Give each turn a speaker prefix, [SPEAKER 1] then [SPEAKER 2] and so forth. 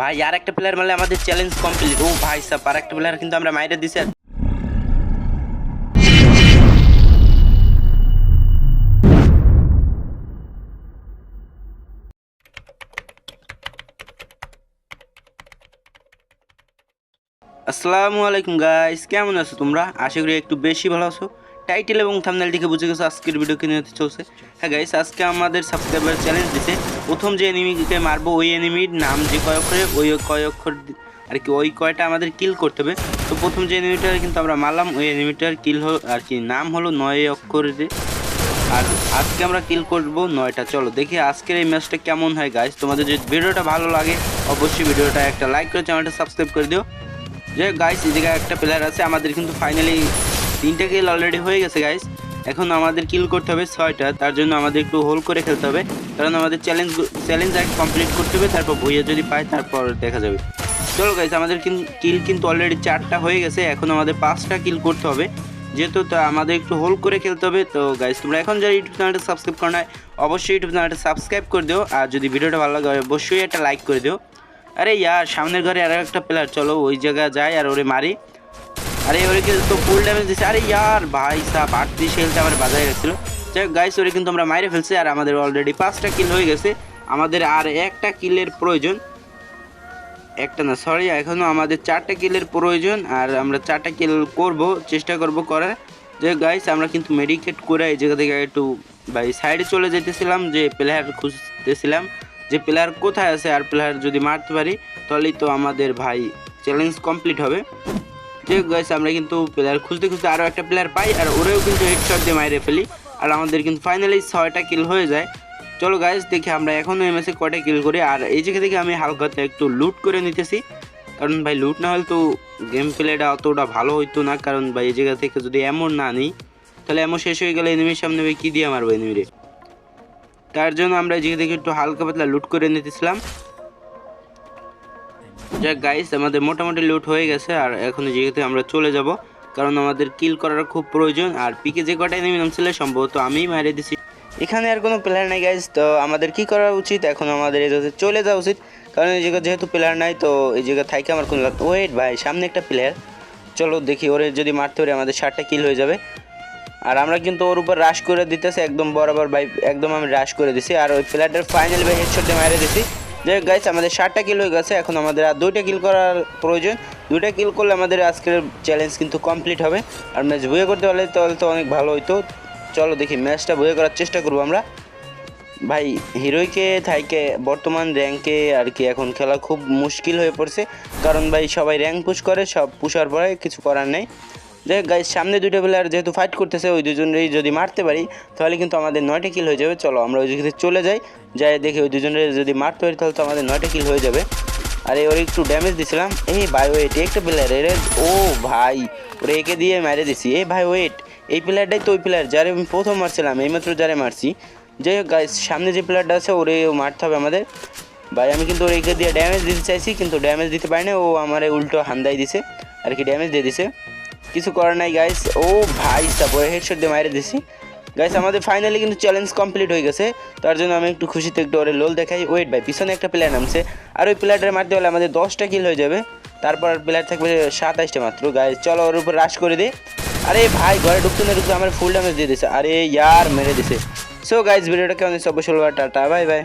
[SPEAKER 1] ভাই, আর একটা প্লেয়ার মারলে আমাদের চ্যালেঞ্জ কমপ্লিট ও ভাই সাব, আর একটা প্লেয়ার কিন্তু আমরা মাইরে দিছি। আসসালামু আলাইকুম গাইস কেমন আছো তোমরা? আশা করি একটু বেশি ভালো আছো। টাইটেল এবং থাম্বনেল দেখে বুঝে গেছো আজকের ভিডিও কিনে নিতে চলছে। হ্যাঁ গাইস আজকে আমাদের সাবস্ক্রাইবার চ্যালেঞ্জ দিছে প্রথম যে এনিমিকে মারবো, ওই এনিমির নাম যে কয় অক্ষরে, ওই কয় অক্ষর আর কি, ওই কয়টা আমাদের কিল করতে হবে। তো প্রথম যে এনিমিটার কিন্তু আমরা মারলাম, ওই এনিমিটার কিল হল আর কি, নাম হলো নয় অক্ষর দিয়ে আর আজকে আমরা কিল করব নয়টা। চলো দেখি আজকের এই ম্যাচটা কেমন হয় গাইস তোমাদের যদি ভিডিওটা ভালো লাগে, অবশ্যই ভিডিওটা একটা লাইক করে চ্যানেলটা সাবস্ক্রাইব করে দিও। যে গাইস এই জায়গায় একটা প্লেয়ার আছে, আমাদের কিন্তু ফাইনালি তিনটে কিল অলরেডি হয়ে গেছে গাইস এখন আমাদের কিল করতে হবে ছয়টা, তার জন্য আমাদের একটু হোল করে খেলতে হবে। কারণ আমাদের চ্যালেঞ্জ চ্যালেঞ্জ আগে কমপ্লিট করতে হবে, তারপর ভুইয়া যদি পাই তারপর দেখা যাবে। চলো গাইস আমাদের কিল কিন্তু অলরেডি চারটা হয়ে গেছে, এখন আমাদের পাঁচটা কিল করতে হবে। যেহেতু তো আমাদের একটু হোল করে খেলতে হবে, তো গাইস তোমরা এখন যারা ইউটিউব চ্যানেলটা সাবস্ক্রাইব করো না অবশ্যই ইউটিউব চ্যানেলটা সাবস্ক্রাইব করে দিও, আর যদি ভিডিওটা ভালো লাগে, অবশ্যই একটা লাইক করে দিও। আরে, ইয়ার, সামনের ঘরে আরও একটা প্লেয়ার চলো, ওই জায়গায় যাই আর ওরে মারি। আরে, ওরে কিন্তু তো ফুল ড্যামেজ দিছে? আরে ইয়ার ভাই সাহ আটত্রিশ হেলতে আমার বাজায় গেছিল। যাই গাইস ওরে কিন্তু আমরা মাইরে ফেলছি আর আমাদের অলরেডি পাঁচটা কিল হয়ে গেছে। আমাদের আর একটা কিলের প্রয়োজন। একটা না সরি এখনও আমাদের চারটা কিলের প্রয়োজন আর আমরা চারটা কিল করব, চেষ্টা করব করার। যে গাইস আমরা কিন্তু মেডিকেট করে এই জায়গা থেকে একটু, ভাই সাইডে চলে যেতেছিলাম, যে প্লেয়ার খুঁজতেছিলাম, যে প্লেয়ার কোথায় আছে আর প্লেয়ার যদি মারতে পারি, তাহলেই তো আমাদের ভাই চ্যালেঞ্জ কমপ্লিট হবে। যে গাইস আমরা কিন্তু প্লেয়ার খুঁজতে খুঁজতে আরও একটা প্লেয়ার পাই আর ওরেও কিন্তু হেডশট দিয়ে মাইরে ফেলি। আর আমাদের কিন্তু ফাইনালি ছয়টা কিল হয়ে যায়। চলো গাইস দেখি আমরা এখনও এমএসে কয়টা কিল করি। আর এই জায়গা থেকে আমি হালকাতে একটু লুট করে নিতেছি। কারণ ভাই লুট না হলে তো গেম প্লেটা অতটা ভালো হইতো না। কারণ ভাই, এই জায়গা থেকে যদি এমন না নিই, তাহলে এমন শেষ হয়ে গেলে এনিমির সামনে ভাই কী দিয়ে মারবো এনিমিরে তার জন্য আমরা এই জায়গা থেকে একটু হালকা পাতলা লুট করে নিতেছিলাম। যাক গাইস আমাদের মোটামুটি লুট হয়ে গেছে আর এখন যেহেতু আমরা চলে যাব, কারণ আমাদের কিল করার খুব প্রয়োজন আর পিকে যে কটা এনিমি নামছিল সম্ভবত আমিই মারে দিছি। এখানে আর কোনো প্লেয়ার নাই গাইস তো আমাদের কি করা উচিত? এখন আমাদের এই জায়গাতে চলে যাওয়া উচিত, কারণ এই জায়গা যেহেতু প্লেয়ার নাই, তো এই জায়গা থাইকে আমার কোনো লাগতো ওয়েট ভাই, সামনে একটা প্লেয়ার চলো দেখি, ওরে যদি মারতে পারি আমাদের ষাটটা কিল হয়ে যাবে। আর আমরা কিন্তু ওর উপর রাশ করে দিতেছি, একদম বরাবর, ভাই, একদম আমি রাশ করে দিছি। আর ওই প্লেয়ারটার ফাইনাল ভাই হেডশট মেরে দিছি। যাই হোক গাইস আমাদের ষাটটা কিল হয়ে গেছে। এখন আমাদের আর দুইটা কিল করার প্রয়োজন। দুইটা কিল করলে আমাদের আজকের চ্যালেঞ্জ কিন্তু কমপ্লিট হবে। আর ম্যাচ বয়ে করতে পারলে তাহলে তো অনেক ভালো হইতো। চলো দেখি ম্যাচটা বয়ে করার চেষ্টা করব আমরা। ভাই, হিরোইকে, থাইকে, বর্তমান র্যাঙ্কে আর কি এখন খেলা খুব মুশকিল হয়ে পড়ছে। কারণ ভাই, সবাই র্যাঙ্ক পুশ করে, সব পুষার পরে কিছু করার নেই। যে গাইজ সামনে দুটো প্লেয়ার যেহেতু ফাইট করতেছে, ওই দুজনেরই যদি মারতে পারি, তাহলে কিন্তু আমাদের নয়টা কিল হয়ে যাবে। চলো, আমরা ওই দিকে চলে যাই যাই দেখি ওই দুজনের যদি মারতে পারি, তাহলে তো আমাদের নয়টা কিল হয়ে যাবে। আরে, ওর একটু ড্যামেজ দিছিলাম। এই ভাই ওয়েট একটা প্লেয়ার এর, ও ভাই, ওরে একে দিয়ে মেরে দিছি। এই ভাই ওয়েট এই প্লেয়ারটাই তো ওই প্লেয়ার যারে আমি প্রথম মারছিলাম, এইমাত্র যারে মারছি। যাই হোক গাইস সামনে যে প্লেয়ারটা আছে, ওরে মারতে হবে আমাদের। ভাই, আমি কিন্তু ওর একে দিয়ে ড্যামেজ দিতে চাইছি, কিন্তু ড্যামেজ দিতে পারি না ও আমার উল্টো হান্দাই দিছে, আর কি ড্যামেজ দিয়ে দিছে। কিছু করার নাই গাইস ও ভাই তারপরে হেডশট দিয়ে মাইরে দিছি। গাইস আমাদের ফাইনালি কিন্তু চ্যালেঞ্জ কমপ্লিট হয়ে গেছে। তার জন্য আমি একটু খুশিতে একটু ওরে লোল দেখাই। ওয়েট ভাই, পিছনে একটা প্লেয়ার নামছে। আর ওই প্লেয়ারটার মারতে হলে আমাদের দশটা কিল হয়ে যাবে। তারপর প্লেয়ার থাকবে সাতাইশটা মাত্র গাইস চলো ওর উপর রাশ করে দিই। আরে ভাই, ঘরে ঢুকতে না ঢুকতে আমার ফুল ড্যামেজ দিয়ে দিছে। আরে, ইয়ার, মেরে দিছে। সো গাইস ভিডিওটা কেমন অবশ্যই টাটা বাই বাই